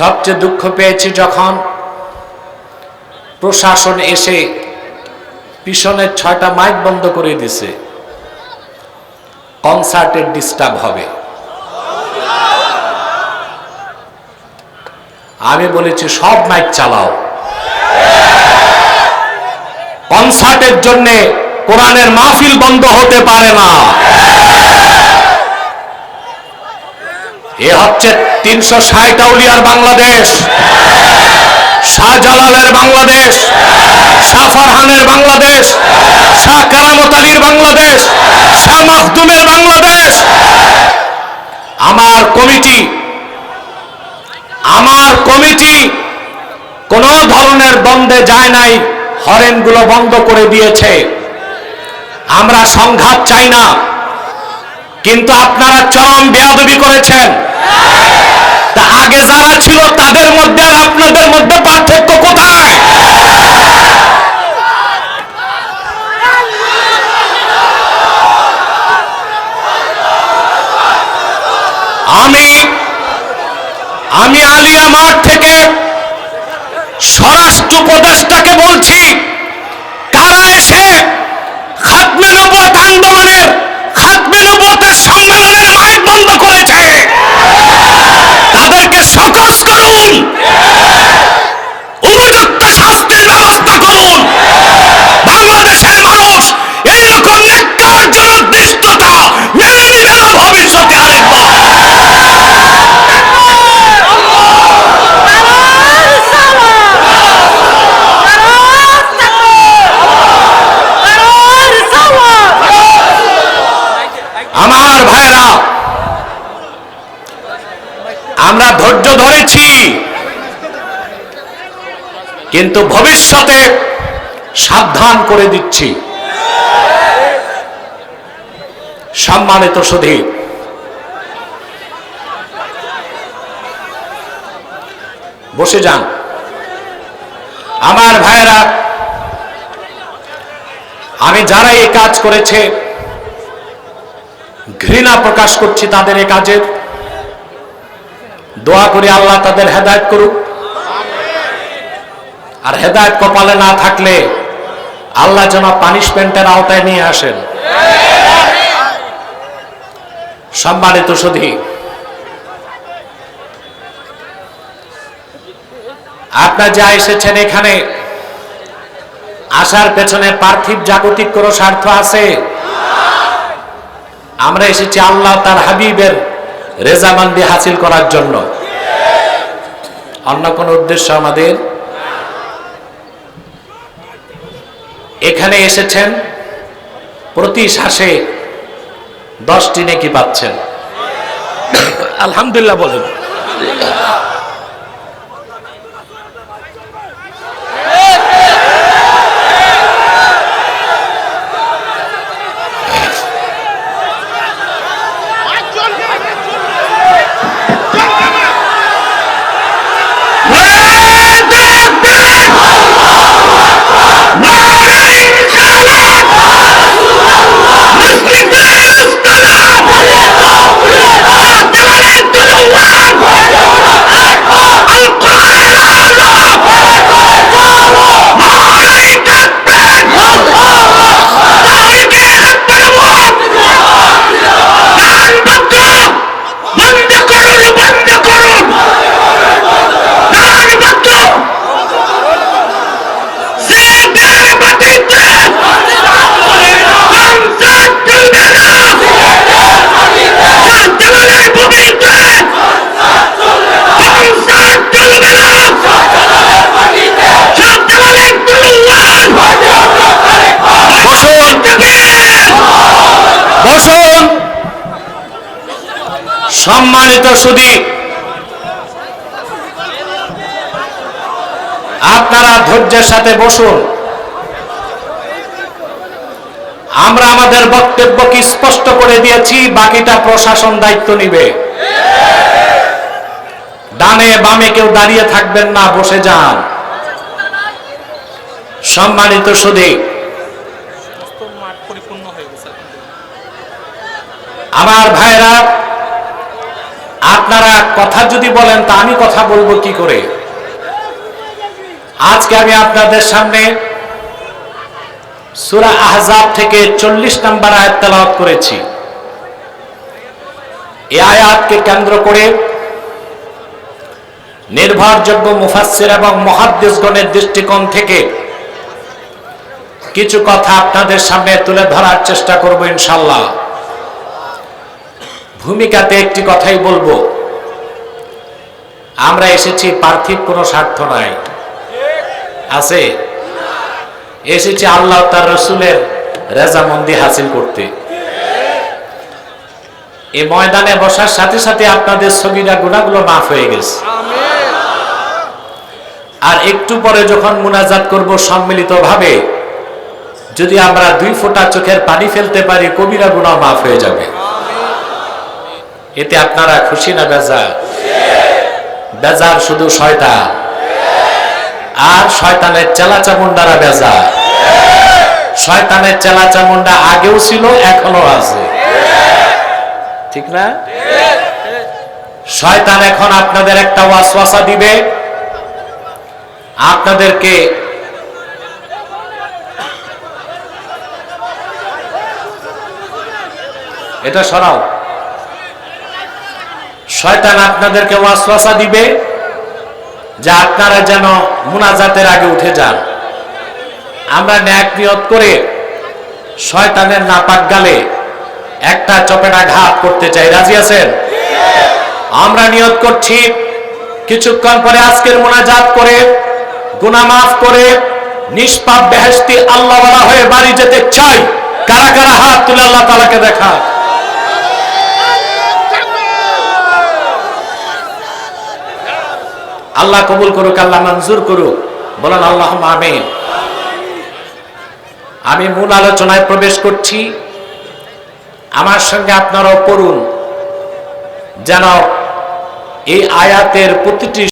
সবচেয়ে দুঃখ পেয়েছি যখন প্রশাসন এসে পিছনের ছয়টা মাইক বন্ধ করে দিছে কনসার্টের ডিস্টার্ব হবে। আমি বলেছি, সব মাইক চালাও। কনসার্টের জন্য কোরআনের মাহফিল বন্ধ হতে পারে না। এ হচ্ছে তিনশো ষাট আউলিয়ার বাংলাদেশ। শাহজালালের বাংলাদেশ শাহ বাংলাদেশ, শাহ কারামত আলীর বাংলাদেশ, শাহ মাহদুমের বাংলাদেশ। আমার কমিটি আমার কমিটি কোন ধরনের দ্বন্দ্বে যায় নাই, হরেনগুলো বন্ধ করে দিয়েছে। আমরা সংঘাত চাই না, কিন্তু আপনারা চরম বেয়াদবি করেছেন। তা আগে যারা ছিল, তাদের মধ্যে আর আপনাদের মধ্যে পার্থক্য কোথায়? আমি আমি আলিয়া মাঠ থেকে স্বরাষ্ট্র উপদেষ্টাকে বলছি। কিন্তু ভবিষ্যতে সাবধান করে দিচ্ছি। সম্মানিত সুধী, বসে যান। আমার ভাইরা আমি যারা এই কাজ করেছে, ঘৃণা প্রকাশ করছি তাদের এ কাজের। দোয়া করি আল্লাহ তাদের হেদায়ত করুক। আর হেদায়ত কপালে না থাকলে আল্লাহ যেন পানিশমেন্টের আওতায় নিয়ে আসেন। সম্মানিত সুধী, আপনার যা এসেছেন এখানে, আসার পেছনে পার্থিব জাগতিক কোনো স্বার্থ আছে? আমরা এসেছি আল্লাহ তার হাবিবের রেজামান্দি হাসিল করার জন্য। অন্য কোন উদ্দেশ্য আমাদের? এখানে এসেছেন প্রতি শ্বাসে দশটি নেকি পাচ্ছেন। আলহামদুলিল্লাহ বলেন। সম্মানিত সুদী। আপনারা ধৈর্যের সাথে বসুন। আমরা আমাদের বক্তব্যকে স্পষ্ট করে দিয়েছি বাকিটা প্রশাসন দায়িত্ব নিবে। ডানে বামে কেউ দাঁড়িয়ে থাকবেন না বসে যান। সম্মানিত সুদী। আমার ভাইরা আপনার কথা যদি বলেন, তা আমি কথা বলব কি করে? আজকে আমি আপনাদের সামনে সুরা আহজাব থেকে চল্লিশ নম্বর আয়াত তেলাওয়াত করেছি। এই আয়াতকে কেন্দ্র করে নির্ভরযোগ্য মুফাসসির এবং মহাদ্দেশগণের দৃষ্টিকোণ থেকে কিছু কথা আপনাদের সামনে তুলে ধরার চেষ্টা করব ইনশাল্লাহ ভূমিকাতে একটি কথাই বলব। আমরা এসেছি, পার্থিব কোনো স্বার্থ নাই। আছে? এসেছি আল্লাহ তার রসুলের রেজামন্দি হাসিল করতে। এই ময়দানে বসার সাথে সাথে আপনাদের ছবিরা গুণাগুলো মাফ হয়ে গেছে। আর একটু পরে যখন মুনাজাত করব সম্মিলিত ভাবে যদি আমরা দুই ফোঁটা চোখের পানি ফেলতে পারি, কবিরা গুণা মাফ হয়ে যাবে। এতে আপনারা খুশি না বেজার? বেজার শুধু শয়তান। আর শয়তানের চেলা চামুন্ডারা বেজার। শয়তানের চেলা চামুন্ডা আগেও ছিল এখনও আছে। ঠিক না? শয়তান এখন আপনাদের একটা ওয়াসওয়াসা দিবে। আপনাদেরকে এটা সরাও। শয়তান আপনাদেরকে ওয়াসওয়াসা দিবে যে আপনারা যেন মুনাজাতের আগে উঠে যান। আমরা ন্যাক নিয়ত করে শয়তানের নাপাক গালে একটা চপেটা ঘাত করতে চাই। রাজি আছেন? আমরা নিয়ত করছি, কিছুক্ষণ পরে আজকের মোনাজাত করে, গুনাহ মাফ করে, নিষ্পাপ বেহেস্তি আল্লাহ হয়ে বাড়ি যেতে চাই। কারা কারা হাত তুলে আল্লাহ তালাকে দেখা আল্লাহ কবুল করুক, আল্লাহ মঞ্জুর করুক। বলেন আল্লাহ আমিন। আমি মূল আলোচনায় প্রবেশ করছি। আমার সঙ্গে আপনারাও পড়ুন। যেন এই আয়াতের প্রতিটি